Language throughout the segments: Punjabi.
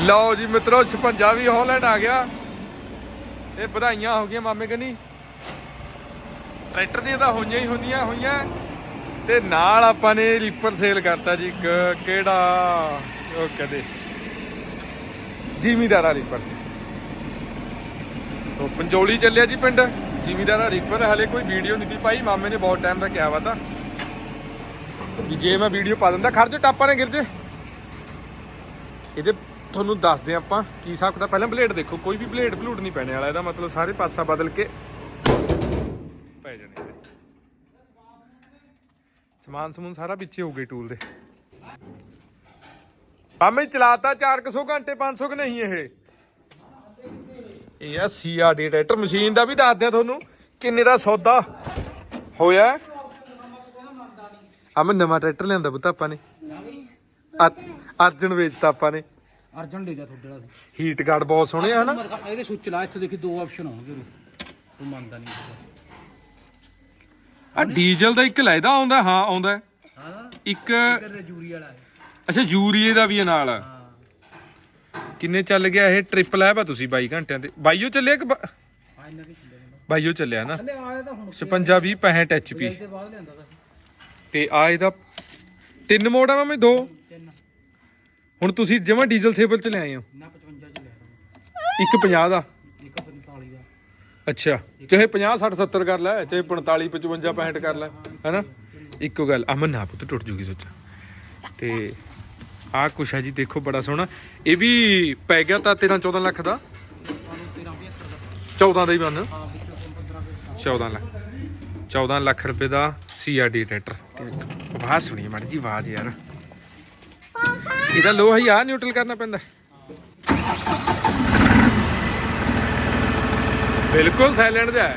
ਲਓ ਜੀ ਮਿੱਤਰੋ 56 ਵੀ ਹਾਲੈਂਡ ਆ ਗਿਆ। ਇਹ ਵਧਾਈਆਂ ਹੋ ਗਈਆਂ ਮਾਮੇ ਕਨੀ। ਟਰੈਕਟਰ ਦੀਆਂ ਤਾਂ ਹੋਈਆਂ ਹੀ ਹੁੰਦੀਆਂ ਹੋਈਆਂ। ਤੇ ਨਾਲ ਆਪਾਂ ਨੇ ਰੀਪਰ ਸੇਲ ਕਰਤਾ ਜੀ। ਇੱਕ ਕਿਹੜਾ? ਉਹ ਕਦੇ। ਜ਼ਿਮੀਦਾਰਾ ਰੀਪਰ ਸੋ ਪੰਜੋਲੀ ਚੱਲਿਆ ਜੀ ਪਿੰਡ। ਜ਼ਿਮੀਦਾਰਾ ਰੀਪਰ ਹਲੇ ਕੋਈ ਵੀਡੀਓ ਨਹੀਂ ਦੀ ਪਾਈ। ਮਾਮੇ ਨੇ ਬਹੁਤ ਟਾਈਮ ਦਾ ਕਿਹਾ ਵਾ ਤਾਂ। ਜੇ ਮੈਂ ਵੀਡੀਓ ਪਾ ਦਿੰਦਾ, ਖੜ ਟਾਪਾ ਨੇ ਗਿਰ ਜੇ। ਇਹਦੇ ਤੁਹਾਨੂੰ ਦੱਸਦੇ ਹਾਂ ਆਪਾਂ ਕੀ ਹਿਸਾਬ ਕਿਤਾਬ। ਪਹਿਲਾਂ ਬਲੇਡ ਦੇਖੋ, ਕੋਈ ਵੀ ਬਲੇਡ ਬਲੂਡ ਨਹੀਂ ਪੈਣੇ ਵਾਲਾ, ਇਹਦਾ ਮਤਲਬ ਸਾਰੇ ਪਾਸਾ ਬਦਲ ਕੇ ਪੈ ਜਾਣੇ ਸਮਾਨ ਸਮੂਨ ਸਾਰਾ ਵਿੱਚੇ ਹੋ ਗਏ ਟੂਲ ਦੇ। ਆਮੇ ਚਲਾਤਾ 400 ਘੰਟੇ 500 ਕਿ ਨਹੀਂ ਇਹ। ਇਹ ਆ ਸੀਆਰਡੀ ਟਰੈਕਟਰ ਮਸ਼ੀਨ ਦਾ ਵੀ ਦੱਸਦੇ ਆ ਤੁਹਾਨੂੰ ਕਿੰਨੇ ਦਾ ਸੌਦਾ ਹੋਇਆ। ਆ ਮੈਂ ਨਵਾਂ ਟਰੈਕਟਰ ਲਿਆਂਦਾ ਪੁੱਤ ਆਪਾਂ ਨੇ। ਅਰਜਨ ਵੇਚਤਾ ਆਪਾਂ ਨੇ। ਅਰਜਨ ਲੈ ਜਾ ਤੁਹਾਡੇ ਵਾਲਾ ਹੀਟ ਗਾਰਡ ਬਹੁਤ ਸੋਹਣੇ ਆ ਹਨਾ? ਇਹਦੇ ਸੁੱਚ ਲਾ ਇੱਥੇ ਦੇਖੀ ਦੋ ਆਪਸ਼ਨ ਹੋਣਗੇ ਉਰੇ। ਤੂੰ ਮੰਨਦਾ ਨਹੀਂ ਆ ਡੀਜ਼ਲ ਦਾ ਇੱਕ ਲੈਦਾ ਆਉਂਦਾ ਹਾਂ ਆਉਂਦਾ ਹੈ। ਹਾਂ। ਇੱਕ ਤੇਰੇ ਜੂਰੀ ਵਾਲਾ ਹੈ। ਅੱਛਾ ਯੂਰੀਏ ਦਾ ਵੀ ਹੈ ਨਾਲ ਕਿੰਨੇ ਚੱਲ ਗਿਆ ਇਹ? ਟ੍ਰਿਪਲ ਹੈ ਪਾ ਤੁਸੀਂ 22 ਘੰਟਿਆਂ ਤੇ ਬਾਈਓ ਚੱਲਿਆ ਕਿ ਬ- ਆ ਬਾਈਓ ਚੱਲਿਆ ਨਾ। ਹਲੇ ਆਇਆ ਤਾਂ ਹੁਣ 56 20 65 ਐਚਪੀ ਇਹਦੇ ਬਾਅਦ ਲਿਆਂਦਾ ਤਾਂ। ਤੇ ਆ ਇਹਦਾ ਤਿੰਨ ਮੋਡ ਆ ਮੈਂ ਦੋ। ਹੁਣ ਤੁਸੀਂ ਜਮਾ ਡੀਜ਼ਲ ਸੇਬਲ ਚ ਲੈ ਆਏ ਹੋ? ਨਾ 55 ਚ ਲਿਆ ਇੱਕ 50 ਦਾ? ਇੱਕ 45 ਦਾ। ਅੱਛਾ। ਚਾਹੇ 50 60 70 ਕਰ ਲੈ ਚਾਹੇ 45 55 65 ਕਰ ਲੈ ਹੈਨਾ? ਇੱਕੋ ਗੱਲ। ਅਮਨ ਨਾ ਪੁੱਤ ਟੁੱਟ ਜੂਗੀ ਸੋਚਾ। ਤੇ ਆ ਕੁਛ ਹੈ ਜੀ ਦੇਖੋ ਬੜਾ ਸੋਹਣਾ। ਇਹ ਵੀ ਪੈ ਗਿਆ ਤਾਂ 13 14 ਲੱਖ ਦਾ? ਤੁਹਾਨੂੰ 13 75 ਦਾ 14 ਦਾ ਹੀ ਬਣ ਹਾਂ ਵਿੱਚੋਂ 15 ਦਾ 14 ਲੱਖ। 14 ਲੱਖ ਰੁਪਏ ਦਾ ਸੀਆਰਡੀ ਟਰੈਕਟਰ। ਆਵਾਜ਼ ਸੁਣੀ ਮਾੜੀ ਜੀ ਆਵਾਜ਼ ਯਾਰ। ਇਹਦਾ ਲੋਹਾ ਹੀ ਆ ਨਿਊਟਰਲ ਕਰਨਾ ਪੈਂਦਾ। ਬਿਲਕੁਲ ਸਾਇਲੈਂਟ ਜਿਹਾ ਹੈ।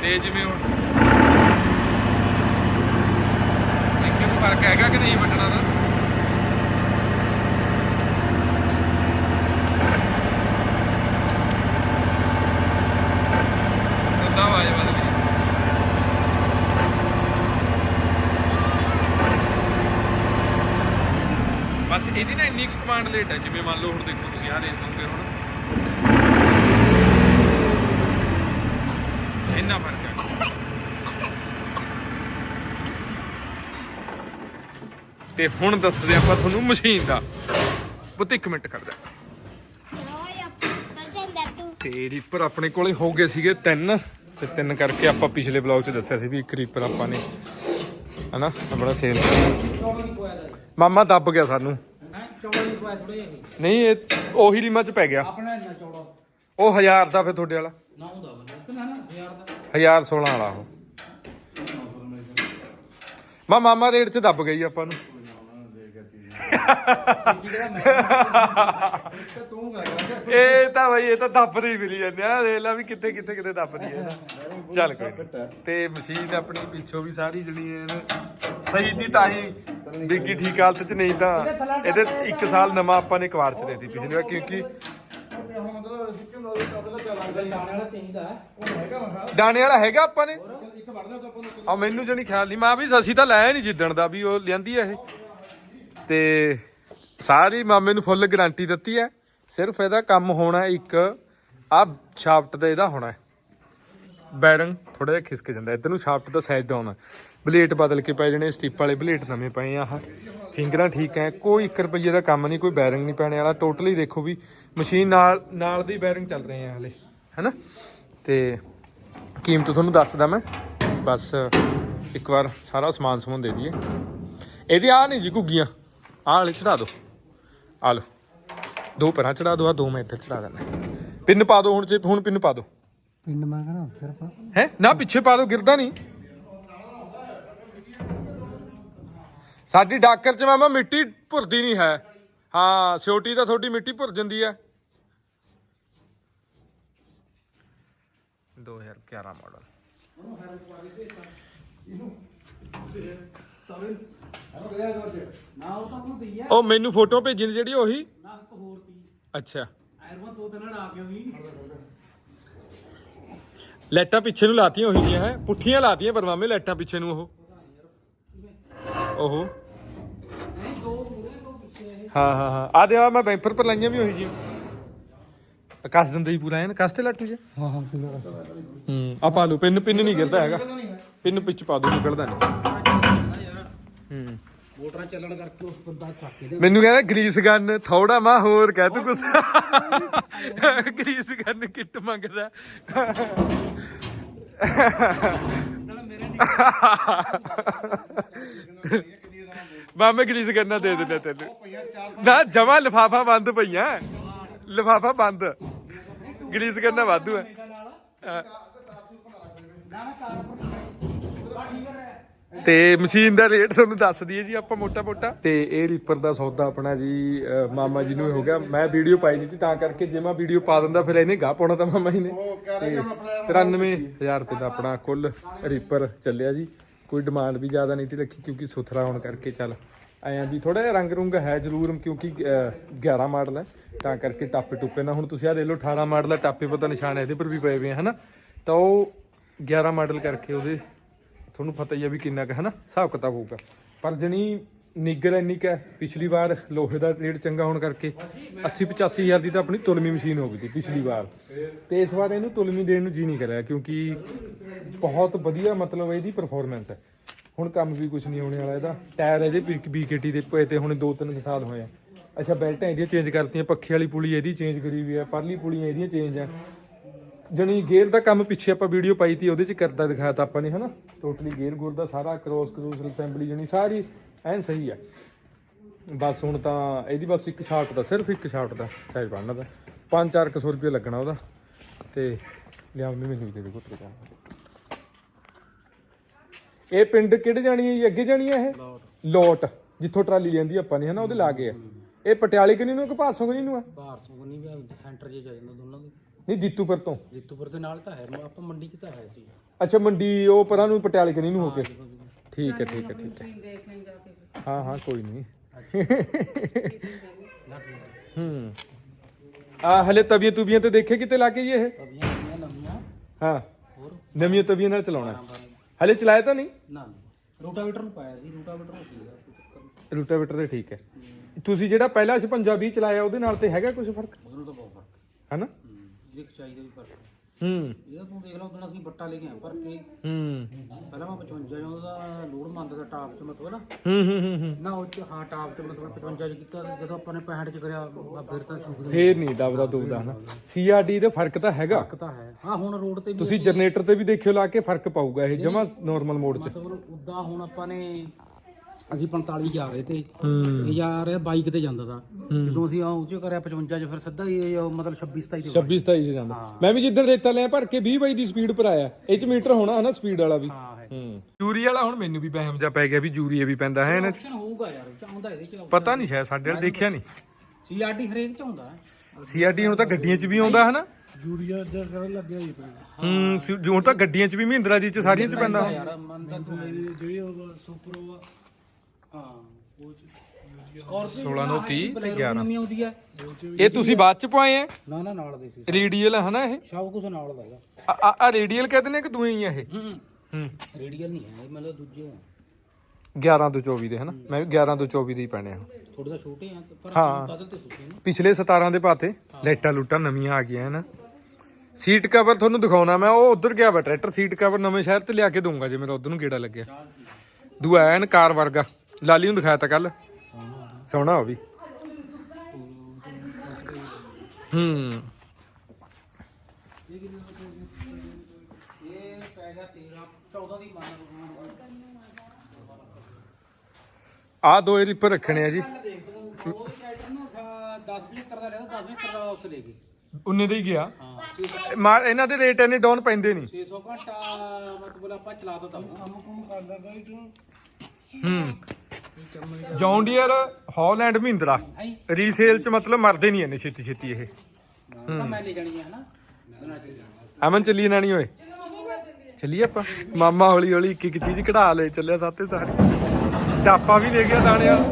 ਤੇ ਜਿਵੇਂ ਹੁਣ ਦੇਖਿਓ ਕੋਈ ਫ਼ਰਕ ਹੈਗਾ ਕਿ ਨਹੀਂ ਬਟਣਾ ਦਾ ਕਿੰਨਾ ਆਵਾਜ਼ ਬਦਲ ਗਈ ਬਸ ਇਹਦੀ ਨਾ ਇੰਨੀ ਕਮਾਂਡ ਲੇਟ ਹੈ ਜਿਵੇਂ ਮੰਨ ਲਓ ਹੁਣ ਦੇਖੋ ਤੁਸੀਂ ਆਹ ਰੇਸ ਦੋਗੇ ਹੁਣ। ਇੰਨਾ ਫ਼ਰਕ ਹੈ ਤੇ ਹੁਣ ਦੱਸਦੇ ਆਪਾਂ ਤੁਹਾਨੂੰ ਮਸ਼ੀਨ ਦਾ। ਪੁੱਤ ਇੱਕ ਮਿੰਟ ਕਰ ਜਾ ਤੇ। ਰੀਪਰ ਆਪਣੇ ਕੋਲੇ ਹੋ ਗਏ ਸੀਗੇ ਤਿੰਨ। ਤੇ ਤਿੰਨ ਕਰਕੇ ਆਪਾਂ ਪਿਛਲੇ ਬਲੌਗ 'ਚ ਦੱਸਿਆ ਸੀ ਵੀ ਇੱਕ ਰੀਪਰ ਆਪਾਂ ਨੇ। ਹਨਾ ਆਪਣਾ ਸੇਲ ਮਾਮਾ ਦੱਬ ਗਿਆ ਸਾਨੂੰ। ਚੌੜਾ ਨਹੀਂ ਪਾਇਆ ਥੋੜਾ ਜਿਹਾ। ਇਹ। ਨਹੀਂ ਇਹ ਉਹੀ ਲੀਮਾ 'ਚ ਪੈ ਗਿਆ। ਆਪਣਾ ਇੰਨਾ ਚੌੜਾ। ਉਹ 1000 ਦਾ ਫਿਰ ਤੁਹਾਡੇ ਵਾਲਾ। ਨਾ ਹੁੰਦਾ ਬੰਦਾ ਕਿੰਨਾ ਨਾ? ਯਾਰ ਦਾ। 1016 ਵਾਲਾ ਉਹ। ਮਾ ਮਾਮਾ ਰੇਟ 'ਚ ਦੱਬ ਗਈ ਆਪਾਂ ਨੂੰ। ਇਹ ਤਾਂ ਬਈ ਇਹ ਤਾਂ ਦੱਬਦੀ ਹੀ ਮਿਲੀ ਜਾਂਦੇ ਆ। ਦੇਖ ਲੈ ਵੀ ਕਿੱਥੇ ਕਿੱਥੇ ਕਿਤੇ ਦੱਬਦੀ ਹੈ ਚੱਲ ਕੋਈ ਨੀ। ਤੇ ਮਸ਼ੀਨ ਆਪਣੀ ਪਿੱਛੋਂ ਵੀ ਸਾਰੀ ਜਿਹੜੀ ਹੈ ਸਹੀ ਦੀ ਤਾਂ ਹੀ ਬਿੱਗੀ ਠੀਕ ਹਾਲਤ 'ਚ ਨਹੀਂ ਤਾਂ ਇਹਦੇ 1 ਸਾਲ ਨਵਾਂ ਆਪਾਂ ਨੇ ਕਵਾਰ 'ਚ ਦੇ ਪਿਛਲੀ ਵਾਰ, ਕਿਉਂਕਿ ਦਾਣੇ ਵਾਲਾ ਹੈਗਾ ਆਪਾਂ ਨੇ। ਆ ਮੈਨੂੰ ਜਣੀ ਖਿਆਲ ਨਹੀਂ, ਮੈਂ ਵੀ ਅਸੀਂ ਤਾਂ ਲਾਇਆ ਨਹੀਂ ਜਿੱਦਣ ਦਾ ਵੀ ਉਹ ਲਿਆਂਦੀ ਆ ਇਹ। ਤੇ ਸਾਰੀ ਮਾਮੇ ਨੂੰ ਫੁੱਲ ਗਾਰੰਟੀ ਦਿੱਤੀ ਹੈ, ਸਿਰਫ ਇਹਦਾ ਕੰਮ ਹੋਣਾ ਇੱਕ ਆ ਸ਼ਾਫਟ ਦਾ ਇਹਦਾ ਹੋਣਾ ਹੈ। ਬੈਰਿੰਗ ਥੋੜਾ ਜਿਹਾ ਖਿਸਕ ਜਾਂਦਾ, ਇਧਰ ਨੂੰ ਸ਼ਾਫਟ ਦਾ ਸਾਈਜ਼ ਡਾਊਨ ਬਲੇਟ ਬਦਲ ਕੇ ਪੈ ਜਣੇ ਸਟਿਪ ਵਾਲੇ ਬਲੇਟ ਨਵੇਂ ਪਏ ਆ ਆਹ। ਫਿੰਗਰਾਂ ਠੀਕ ਹੈ ਕੋਈ 1 ਰੁਪਏ ਦਾ ਕੰਮ ਨਹੀਂ ਕੋਈ ਬੈਰਿੰਗ ਨਹੀਂ ਪੈਣੇ ਵਾਲਾ। ਟੋਟਲੀ ਦੇਖੋ ਵੀ ਮਸ਼ੀਨ ਨਾਲ ਨਾਲ ਦੀ ਬੈਰਿੰਗ ਚੱਲ ਰਹੇ ਆ ਹਲੇ ਹੈਨਾ? ਤੇ ਕੀਮਤ ਤੁਹਾਨੂੰ ਦੱਸਦਾ ਮੈਂ। ਬਸ ਇੱਕ ਵਾਰ ਸਾਰਾ ਸਮਾਨ ਸਮੂਨ ਦੇ ਦਈਏ। ਇਹਦੀ ਆ ਨਹੀਂ ਜੀ ਘੁੱਗੀਆਂ ਆਹ ਵਾਲੇ ਚੜਾ ਦਿਓ ਆ ਲਓ ਦੋ ਪਰਾਂ ਚੜਾ ਦਿਓ ਆ ਦੋ ਮੈਂ ਇੱਧਰ ਚੜਾ ਦਿੰਦਾ। ਪਿੰਨ ਪਾ ਦਿਓ ਹੁਣ ਚ ਹੁਣ ਪਿੰਨ ਪਾ ਦਿਓ ਪਿੰਡ ਮੈਂ ਕਹਿੰਦਾ ਪਾ ਹੈ? ਨਾ ਪਿੱਛੇ ਪਾ ਦਿਓ ਗਿਰਦਾ ਨਹੀਂ। ਸਾਡੀ ਡਾਕਰ ਚ ਮਾਮਾ ਮਿੱਟੀ ਭੁਰਦੀ ਨਹੀਂ ਹੈ। ਹਾਂ ਸਿਓਟੀ ਤਾਂ ਤੁਹਾਡੀ ਮਿੱਟੀ ਭੁਰ ਜਾਂਦੀ ਹੈ। 2011 ਮਾਡਲ ਨਾ ਉਹ ਤਾਂ ਉਹ ਮੈਨੂੰ ਫੋਟੋ ਭੇਜੀ ਨੇ ਜਿਹੜੀ ਉਹੀ? ਨਾ ਹੋਰ ਤੀ ਅੱਛਾ। ਆਇਰਮਨ ਦੋ ਦਿਨ ਲਾ ਕੇ ਵੀ ਲਾਈਟਾਂ ਪਿੱਛੇ ਨੂੰ ਲਾਤੀਆਂ ਉਹੀ ਜੀਆਂ ਹੈ। ਪੁੱਠੀਆਂ ਲਾਤੀਆਂ ਪਰ ਮਾਮੇ ਲਾਈਟਾਂ ਪਿੱਛੇ ਨੂੰ ਉਹ। ਓਹੋ ਨਹੀਂ ਦੋ ਮੂਰੇ ਦੋ ਪਿੱਛੇ ਇਹ ਹਾਂ ਹਾਂ ਹਾਂ। ਆ ਦੇ ਆ ਮੈਂ ਬੈਂਪਰ ਪਰ ਲਾਈਆਂ ਵੀ ਉਹੀ ਜੀਆਂ ਕੱਸ ਦਿੰਦੇ ਹੀ ਪੂਰਾ ਐਨ ਕੱਸ ਤੇ ਲੱਟੂ ਜੇ। ਹਾਂ ਹਾਂ ਹੂੰ ਆ ਪਾ ਲਓ ਪਿੰਨ ਪਿੰਨ ਨਹੀਂ ਗਿਰਦਾ ਹੈਗਾ। ਪਿੰਨ ਵਿੱਚ ਪਾ ਦੋ ਨਿਕਲਦਾ ਨਹੀਂ ਹੂੰ। ਮੋਟਰਾਂ ਚੱਲਣ ਕਰਕੇ ਉਸ ਬੰਦਾ ਚੱਕ ਦੇ ਮੈਨੂੰ ਕਹਿੰਦਾ ਗਰੀਸ ਗਨ ਥੋੜਾ ਮਾ ਹੋਰ ਕਹਿ ਤੂੰ ਕੁਛ। ਗਰੀਸ ਗਨ ਕਿੱਟ ਮੰਗਦਾ। ਨਾਲ ਮੇਰੇ ਨਹੀਂ ਮਾਮੇ ਗਰੀਸ ਗੰਨਾ ਦੇ ਦਿੰਦੇ ਤੈਨੂੰ। ਨਾ ਜਮਾ ਲਫਾਫਾ ਬੰਦ ਪਈਆਂ। ਲਫਾਫਾ ਬੰਦ। ਗਰੀਸ ਗੰਨਾ ਵਾਧੂ ਹੈ। ਤੇ ਮਸ਼ੀਨ ਦਾ ਰੇਟ ਤੁਹਾਨੂੰ ਦੱਸ ਦਈਏ ਜੀ ਆਪਾਂ ਮੋਟਾ ਮੋਟਾ। ਤੇ ਇਹ ਰੀਪਰ ਦਾ ਸੌਦਾ ਆਪਣਾ ਜੀ ਮਾਮਾ ਜੀ ਨੂੰ ਹੋ ਗਿਆ। ਮੈਂ ਵੀਡੀਓ ਪਾਈ ਨਹੀਂ ਸੀ ਤਾਂ ਕਰਕੇ ਜੇ ਮੈਂ ਵੀਡੀਓ ਪਾ ਦਿੰਦਾ ਫਿਰ ਇਹਨੇ ਗਾਹ ਪਾਉਣਾ ਤਾਂ ਮਾਮਾ ਜੀ ਨੇ। ਤੇ 93000 ਰੁਪਏ ਦਾ ਆਪਣਾ ਕੁੱਲ ਰੀਪਰ ਚੱਲਿਆ ਜੀ। ਕੋਈ ਡਿਮਾਂਡ ਵੀ ਜ਼ਿਆਦਾ ਨਹੀਂ ਸੀ ਰੱਖੀ ਕਿਉਂਕਿ ਸੁਥਰਾ ਹੋਣ ਕਰਕੇ ਚੱਲ। ਆਇਆ ਵੀ ਥੋੜਾ ਜਿਹਾ ਰੰਗ ਰੁੰਗ ਹੈ ਜ਼ਰੂਰ ਕਿਉਂਕਿ ਅਹ, 11 ਮਾਡਲ ਹੈ ਤਾਂ ਕਰਕੇ ਟਾਪੇ ਟੁੱਪੇ ਨਾ। ਹੁਣ ਤੁਸੀਂ ਆ ਦੇ ਲਓ 18 ਮਾਡਲ ਦਾ ਟਾਪੇ ਪਤਾ ਨਿਸ਼ਾਨ ਇਹਦੇ ਪਰ ਵੀ ਪਏ ਹੋਏ ਆ ਹਨਾ? ਤਾਂ ਉਹ 11 ਮਾਡਲ ਕਰਕੇ ਉਹਦੇ ਤੁਹਾਨੂੰ ਪਤਾ ਹੀ ਆ ਵੀ ਕਿੰਨਾ ਕੁ ਹੈ ਨਾ ਹਿਸਾਬ ਕਿਤਾਬ ਹੋਊਗਾ। ਪਰ ਜਣੀ ਨਿੱਗਰ ਇੰਨੀ ਕੁ ਪਿਛਲੀ ਵਾਰ ਲੋਹੇ ਦਾ ਰੇਟ ਚੰਗਾ ਹੋਣ ਕਰਕੇ 80 85 ਹਜ਼ਾਰ ਦੀ ਤਾਂ ਆਪਣੀ ਤੁਲਮੀ ਮਸ਼ੀਨ ਹੋ ਗਈ ਸੀ ਪਿਛਲੀ ਵਾਰ। ਤੇ ਇਸ ਵਾਰ ਇਹਨੂੰ ਤੁਲਮੀ ਦੇਣ ਨੂੰ ਜੀ ਨਹੀਂ ਕਰਿਆ ਕਿਉਂਕਿ ਬਹੁਤ ਵਧੀਆ ਮਤਲਬ ਇਹਦੀ ਪਰਫਾਰਮੈਂਸ ਹੈ। ਹੁਣ ਕੰਮ ਵੀ ਕੁਝ ਨਹੀਂ ਹੋਣੇ ਵਾਲਾ ਇਹਦਾ। ਟਾਇਰ ਇਹਦੇ ਬੀਕੇਟੀ ਦੇ ਪਏ ਤੇ ਹੁਣ 2-3 ਸਾਲ ਹੋਏ ਆ। ਅੱਛਾ, ਬੈਲਟਾਂ ਇਹਦੀਆਂ ਚੇਂਜ ਕਰਤੀਆਂ, ਪੱਖੇ ਵਾਲੀ ਪੁਲੀ ਇਹਦੀ ਚੇਂਜ ਕਰੀ ਵੀ ਹੈ, ਪਰਲੀ ਪੁਲੀਆਂ ਇਹਦੀਆਂ ਚੇਂਜ ਆ। ਜਣੀ ਗੇਅਰ ਦਾ ਕੰਮ ਪਿੱਛੇ ਆਪਾਂ ਵੀਡੀਓ ਪਾਈ ਤੀ ਉਹਦੇ ਚ ਕਰਦਾ ਦਿਖਾਇਆ ਤਾਂ ਆਪਾਂ ਨੇ ਹਨਾ? ਟੋਟਲੀ ਗੇਅਰ ਗੁਰ ਦਾ ਸਾਰਾ ਕ੍ਰੋਸ ਕਰੂਸ ਅਸੈਂਬਲੀ ਜਣੀ ਸਾਰੀ ਐਨ ਸਹੀ ਆ। ਬਸ ਹੁਣ ਤਾਂ ਇਹਦੀ ਬਸ ਇੱਕ ਸ਼ਾਟ ਦਾ ਸਿਰਫ ਇੱਕ ਸ਼ਾਟ ਦਾ ਸਾਈਜ਼ ਬਣਨਾ ਦਾ 5-400 ਰੁਪਏ ਲੱਗਣਾ ਉਹਦਾ। ਤੇ ਲਿਆਉਂਦੇ ਮੈਨੂੰ ਦੇ ਦੇ ਕੁੱਤੇ ਦਾ ਇਹ ਪਿੰਡ ਕਿਹੜੇ ਜਾਣੀ ਹੈ ਜੀ? ਅੱਗੇ ਜਾਣੀ ਹੈ ਇਹ? ਲੋਟ। ਜਿੱਥੋਂ ਟਰਾਲੀ ਜਾਂਦੀ ਆਪਾਂ ਨੇ ਹਨਾ? ਉਹਦੇ ਲਾਗੇ ਆ। ਇਹ ਪਟਿਆਲੇ ਕਿੰਨੀ ਨੂੰ ਕਿ ਭਾਸੋਂ ਕਿੰਨੀ ਨੂੰ ਆ? ਤੋਂ ਨਹੀਂ ਵੀ ਸੈਂਟਰ ਜੇ ਜਾ ਜਾਂਦਾ ਦੋਨਾਂ ਦੇ। ਨਹੀਂ ਦੀਤੂਪੁਰ ਤੋਂ। ਜਿੱਤੂਪੁਰ ਦੇ ਨਾਲ ਤਾਂ ਹੈ ਆਪਾਂ ਮੰਡੀ 'ਚ ਤਾਂ ਹੈ ਸੀ। ਅੱਛਾ ਮੰਡੀ ਉਹ ਪਰਾਂ ਨੂੰ ਪਟਿਆਲੇ ਕਨੀ ਨੂੰ ਹੋ ਕੇ। ਠੀਕ ਹੈ ਠੀਕ ਹੈ ਠੀਕ ਹੈ। ਹਾਂ ਹਾਂ ਕੋਈ ਨਹੀਂ। ਹੂੰ। ਆ ਹਲੇ ਤਵੀਆਂ ਤੁਬੀਆਂ ਤੇ ਦੇਖੇ ਕਿਤੇ ਲਾ ਕੇ ਜੀ ਇਹ? ਤਵੀਆਂ ਨਵੀਆਂ ਨਵੀਆਂ। ਹਾਂ। ਹੋਰ? ਨਵੀਆਂ ਤਵੀਆਂ ਨਾਲ ਚਲਾਉਣਾ। ਹਲੇ ਚਲਾਇਆ ਤਾਂ ਨਹੀਂ? ਨਾ ਰੋਟਾਵੇਟਰ ਨੂੰ ਪਾਇਆ ਸੀ ਰੋਟਾਵੇਟਰ ਹੋ ਗਿਆ ਕੋਈ ਚੱਕਰ ਨਹੀਂ। ਰੂਟਾਵੇਟਰ ਤੇ ਠੀਕ ਹੈ। ਤੁਸੀਂ ਜਿਹੜਾ ਪਹਿਲਾ 56 20 ਚਲਾਇਆ ਉਹਦੇ ਨਾਲ ਤੇ ਹੈਗਾ ਕੁਝ ਫ਼ਰਕ? ਉਹਨੂੰ ਤਾਂ ਬਹੁਤ ਫ਼ਰਕ ਹੈਨਾ? ਹੂੰ ਜਿਹਦੇ ਖਚਾਈ ਦਾ ਵੀ ਫ਼ਰਕ ਹੈ। ਹੂੰ। ਇਹਦਾ ਤੂੰ ਦੇਖ ਲਾ ਉਦੋਂ ਅਸੀਂ ਬੱਟਾ ਲੈ ਕੇ ਆਏ ਪਰ ਕੇ। ਹੂੰ। ਪਹਿਲਾਂ ਮੈਂ 55 ਜਾਂਦਾ ਦਾ ਲੋਡ ਮੰਨਦਾ ਦਾ ਟਾਪ 'ਚ ਮਤਲਬ ਨਾ। ਹੂੰ ਹੂੰ ਹੂੰ ਹੂੰ। ਨਾ ਉਹ 'ਚ ਹਾਂ ਟਾਪ 'ਚ ਮਤਲਬ 55 'ਚ ਕੀਤਾ ਜਦੋਂ ਆਪਾਂ ਨੇ 65 'ਚ ਕਰਿਆ ਆ ਫਿਰ ਤਾਂ ਸੁੱਕ ਫੇਰ ਨਹੀਂ ਦਬਦਾ ਦੁਬਦਾ ਹਨਾ। ਸੀਆਰਡੀ ਦੇ ਫ਼ਰਕ ਤਾਂ ਹੈਗਾ। ਤਾਂ ਹੈ। ਹਾਂ ਹੁਣ ਰੋਡ ਤੇ ਵੀ ਤੁਸੀਂ ਜਨਰੇਟਰ ਤੇ ਵੀ ਦੇਖਿਓ ਲਾ ਕੇ ਫ਼ਰਕ ਪਾਊਗਾ ਇਹ ਜਮਾ ਨਾਰਮਲ ਮੋਡ 'ਚ। ਮਤਲਬ ਉਦਾਂ ਹੁਣ ਆਪਾਂ ਨੇ ਅਸੀਂ 45 ਜਾ ਰਹੇ ਤੇ ਇਹ ਜਾ ਰਿਹਾ ਬਾਈਕ ਤੇ ਜਾਂਦਾ ਦਾ ਜਦੋਂ ਅਸੀਂ ਉਹ 'ਚ ਕਰਿਆ 55 'ਚ ਫਿਰ ਸਿੱਧਾ ਹੀ ਇਹ ਮਤਲਬ 26 27 ਤੇ 26 27 ਤੇ ਜਾਂਦਾ। ਮੈਂ ਵੀ ਜਿੱਦਣ ਰੇਤਾ ਲਿਆ ਭਰ ਕੇ 20 ਬਾਈ ਦੀ ਸਪੀਡ ਪਰ ਆਇਆ। ਇਹ ਚ ਮੀਟਰ ਹੋਣਾ ਹਨਾ ਸਪੀਡ ਵਾਲਾ ਵੀ। ਜੂਰੀ ਵਾਲਾ ਹੁਣ ਮੈਨੂੰ ਵੀ ਬਹਿਮ ਜਾ ਪੈ ਗਿਆ ਵੀ ਜੂਰੀ ਇਹ ਵੀ ਪੈਂਦਾ ਹੈ ਨਾ। ਆਪਸ਼ਨ ਹੋਊਗਾ ਯਾਰ ਚਾਹੁੰਦਾ ਇਹਦੇ 'ਚ ਪਤਾ ਨਹੀਂ ਸ਼ਾਇਦ ਸਾਡੇ ਵਾਲ ਦੇਖਿਆ ਨਹੀਂ। ਸੀਆਰਡੀ ਹਰੇਕ 'ਚ ਹੁੰਦਾ ਹੈ। ਸੀਆਰਡੀ ਹੁਣ ਤਾਂ ਗੱਡੀਆਂ 'ਚ ਵੀ ਆਉਂਦਾ ਹਨਾ ਯੂਰੀਆ ਦਾ ਕਰਨ ਲੱਗਿਆ ਜੀ ਹੂੰ ਹੁਣ ਤਾਂ ਗੱਡੀਆਂ 'ਚ ਵੀ ਮਹਿੰਦਰਾ ਦੀ 'ਚ ਸਾਰੀਆਂ 'ਚ ਪੈਂਦਾ। ਯਾਰ ਮੰਨਦਾ ਤੂੰ ਜਿਹੜੀ ਉਹ ਸੁਪਰੋ ਹਾਂ ਉਹ ਸਕਾਰਪੀਓ 16 ਨੂੰ 30 ਤੇ 11 ਨਵੀਂ ਆਉਂਦੀ ਹੈ? ਇਹ ਤੁਸੀਂ ਬਾਅਦ 'ਚ ਪਾਏ ਆ ਨਾ ਨਾ ਨਾਲ ਦੇ ਸੀ ਰੇਡੀਅਲ ਹਨਾ ਇਹ? ਸਭ ਕੁਝ ਨਾਲ ਦਾ ਹੈਗਾ। ਆ- ਆ ਰੇਡੀਅਲ ਕਹਿੰਦੇ ਨੇ ਕਿ ਦੂਏ ਹੀ ਆ ਇਹ? ਹੂੰ ਹੂੰ। ਰੇਡੀਅਲ ਨਹੀਂ ਹੈ ਇਹ ਮਤਲਬ ਦੂਜੇ ਆ। 11 ਤੋਂ 24 ਦੇ ਹਨਾ? ਮੈਂ ਵੀ 11 ਤੋਂ 24 ਦੇ ਹੀ ਪੈਣੇ ਆ। ਥੋੜੇ ਛੋਟੇ ਆ ਪਰ ਹਾਂ। ਬਦਲ ਤੇ ਸੁੱਕੇ ਨੇ। ਪਿਛਲੇ 17 ਦੇ ਪਾਤੇ ਲਾਈਟਾਂ ਲੂਟਾਂ ਨਵੀਆਂ ਆ ਗਈਆਂ ਹਨ। ਸੀਟ ਕਵਰ ਤੁਹਾਨੂੰ ਦਿਖਾਉਣਾ ਮੈਂ ਉਹ ਉਧਰ ਗਿਆ ਵਾ ਟਰੈਕਟਰ ਸੀਟ ਕਵਰ ਨਵੇਂ ਸ਼ਹਿਰ ਤੇ ਲਿਆ ਕੇ ਦਊਂਗਾ ਜੇ ਮੇਰਾ ਉਧਰ ਨੂੰ ਗੇੜਾ ਲੱਗਿਆ। ਦੂਆ ਐਨ ਕਾਰ ਵਰਗਾ। ਲਾਲੀ ਨੂੰ ਦਿਖਾਇਆ ਤਾਂ ਕੱਲ ਸੋਹਣਾ ਉਹ ਵੀ। ਹੂੰ। ਇਹ ਕਿੰਨੇ ਇਹ ਪੈ ਗਿਆ 13 14 ਦੀ ਮੰਨ ਦੋ ਰੀਪਰ ਰੱਖਣੇ ਆ ਜੀ। ਦੇਖ ਉਹ ਟਰੈਕਟਰ ਨੂੰ 10 75 ਦਾ ਲੈਦਾ 10 75 ਦਾ ਉਸ ਲੈ ਗਏ ਉਨੇ ਦੇ ਹੀ ਗਿਆ। ਹਾਂ 600 ਮਾਰ ਇਹਨਾਂ ਦੇ ਰੇਟ ਇੰਨੇ ਡਾਊਨ ਪੈਂਦੇ ਨਹੀਂ। 600 ਘੰਟਾ ਮਤਲਬ ਆਪਾਂ ਚਲਾ ਤਾ ਤਾਂ ਕੰਮ ਕੰਮ ਕਰਦਾ ਬਾਈ ਤੂੰ ਹੂੰ। John Deere Holland Mahindra. Resale ਚ ਮਤਲਬ ਮਰਦੇ ਨਹੀਂ ਇਹਨੇ ਛੇਤੀ ਛੇਤੀ ਇਹ। ਤਾਂ ਮੈਂ ਲੈ ਜਾਣੀ ਹੈ ਹਨਾ? ਅਮਨ ਚੱਲੀ ਨਾ ਨਹੀਂ ਓਏ? ਚੱਲੀ ਆਪਾਂ? ਮਾਮਾ ਹੌਲੀ ਹੌਲੀ ਇੱਕ ਇੱਕ ਚੀਜ਼ ਕਢਾ ਲੈ ਚੱਲਿਆ ਸਾਤੇ ਵੀ ਲੈ ਗਿਆ ਦਾਣੇ ਵਾਲ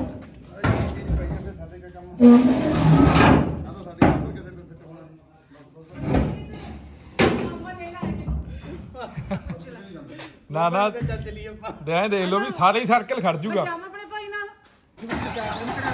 ਨਾ ਨਾ। ਦੇ ਦੇ ਲੋ ਵੀ ਸਾਰੇ ਹੀ ਸਰਕਲ ਖੜ ਜੂਗਾ। Let's go.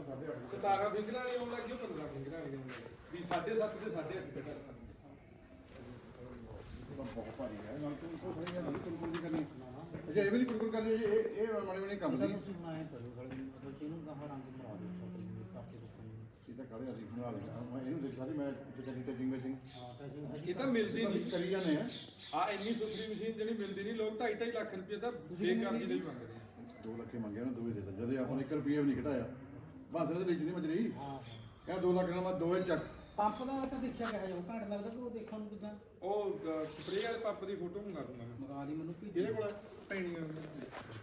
17 ਫਿੰਗਰਾਂ ਵਾਲੀ ਆਉਣ ਲੱਗੀ ਉਹ 15 ਫਿੰਗਰਾਂ ਵਾਲੀ ਆਉਣ ਲੱਗੀ ਵੀ 7.5 ਤੇ 8.5 ਬੇਟਾ ਅੱਛਾ ਇਹ ਵੀ ਨਹੀਂ ਕੁਰਕੁਰ ਕਰਨੀ ਇਹ ਇਹ ਇਹ ਮਾੜੇ ਮਾੜੇ ਕੰਮ ਦੀ। ਤੁਸੀਂ ਬਣਾਏ ਕਰੋ ਸਾਲੇ ਮਤਲਬ ਇਹਨੂੰ ਕਹਾਂ ਰੰਗ ਮਰਾ ਦਿਓ ਕਾਪੇ ਇਹ ਤਾਂ ਕਾਲੇ ਅਸੀਂ ਬਣਾ ਲਿਆ ਮੈਂ ਇਹਨੂੰ ਦੇਖ ਸਾਰੀ ਮੈਂ ਪਿੱਛੇ ਚੱਲੀ ਤੇ ਜਿੰਗ ਵਿੱਚ ਹਾਂ ਤਾਂ ਜੀ ਇਹ ਤਾਂ ਮਿਲਦੀ ਨਹੀਂ। ਕਰੀ ਜਾਂਦੇ ਆ। ਆ ਇੰਨੀ ਸੁਥਰੀ ਮਸ਼ੀਨ ਜਿਹੜੀ ਮਿਲਦੀ ਨਹੀਂ ਲੋਕ 2.5 2.5 ਲੱਖ ਰੁਪਏ ਦਾ ਬੇਕਾਰ ਜੀ ਲਈ ਮੰਗਦੇ। ਆ 2 ਲੱਖ ਹੀ ਮੰਗਿਆ ਨਾ ਦੋਵੇਂ ਦੇ ਦਿੱਤਾ ਜਦੋਂ ਆਪਾਂ ਨੇ 1 ਰੁਪਿਆ ਵੀ ਨਹੀਂ ਘਟਾਇਆ। ਬਾਸਰੇ ਦੇ ਵਿੱਚ ਨਹੀਂ ਮਜ ਰਹੀ ਹਾਂ ਇਹ 2 ਲੱਖ ਨਾਲ ਮੈਂ ਦੋਵੇਂ ਚੱਕ। ਪੰਪ ਦਾ ਤਾਂ ਦੇਖਿਆ ਗਿਆ ਜੋ ਘਾਟ ਲੱਗਦਾ ਕਿ ਉਹ ਦੇਖਣ ਨੂੰ ਕਿਦਾਂ? ਉਹ ਸਪਰੇਅ ਵਾਲੇ ਪੰਪ ਦੀ ਫੋਟੋ ਮੰਗਾ ਦੂੰਗਾ ਮੈਂ। ਮਗਾ ਦੀ ਮੈਨੂੰ ਭੇਜ। ਇਹਦੇ ਕੋਲ ਪੈਣੀ ਆ?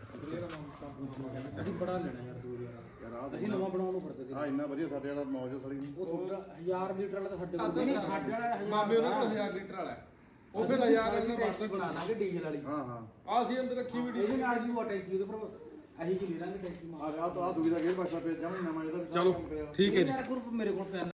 ਸਪਰੇਅ ਵਾਲਾ। ਪੰਪ। ਮੰਗਾ ਅਸੀਂ ਬੜਾ ਲੈਣਾ ਯਾਰ ਦੂਰ ਯਾਰ ਯਾਰ ਆਹ ਅਸੀਂ ਨਵਾਂ ਬਣਾਉਣ ਨੂੰ ਫਿਰਦੇ ਆ ਇੰਨਾ ਵਧੀਆ ਸਾਡੇ ਵਾਲਾ ਮੌਜ ਆ ਸਾਡੀ ਉਹ ਤੁਹਾਡਾ 1000 ਲੀਟਰ ਵਾਲਾ ਤਾਂ ਸਾਡੇ ਕੋਲ ਨਹੀਂ ਸਾਡੇ ਵਾਲਾ ਮਾਮੇ ਉਹਨਾਂ ਕੋਲ 1000 ਲੀਟਰ ਵਾਲਾ ਹੈ। ਉਹ ਫਿਰ 1000 ਵਾਲੀ ਟੈਕਸੀ ਬਣਾ ਲਾਂਗੇ ਡੀਜ਼ਲ ਵਾਲੀ। ਹਾਂ ਹਾਂ। ਆ ਸੀ ਅੰਦਰ ਰੱਖੀ ਵੀ ਇਹਦੇ ਨਾਲ ਵੀ ਉਹ ਟੈਕਸੀ ਉਹਦੇ ਪਰ ਅਸੀਂ ਜੀ ਲੈ ਲਾਂਗੇ ਟੈਕਸੀ ਮਾਰ ਆ ਆ ਤਾਂ ਆ ਦੂਜੀ ਦਾ ਗੇਰ ਪਾਸਾ ਪੇ ਜਾਵਾਂ ਨਵਾਂ ਇਹਦਾ ਚਲੋ ਠੀਕ ਹੈ ਜੀ। ਯਾਰ ਗਰੁੱਪ ਮੇਰੇ ਕੋਲ ਪੈਨ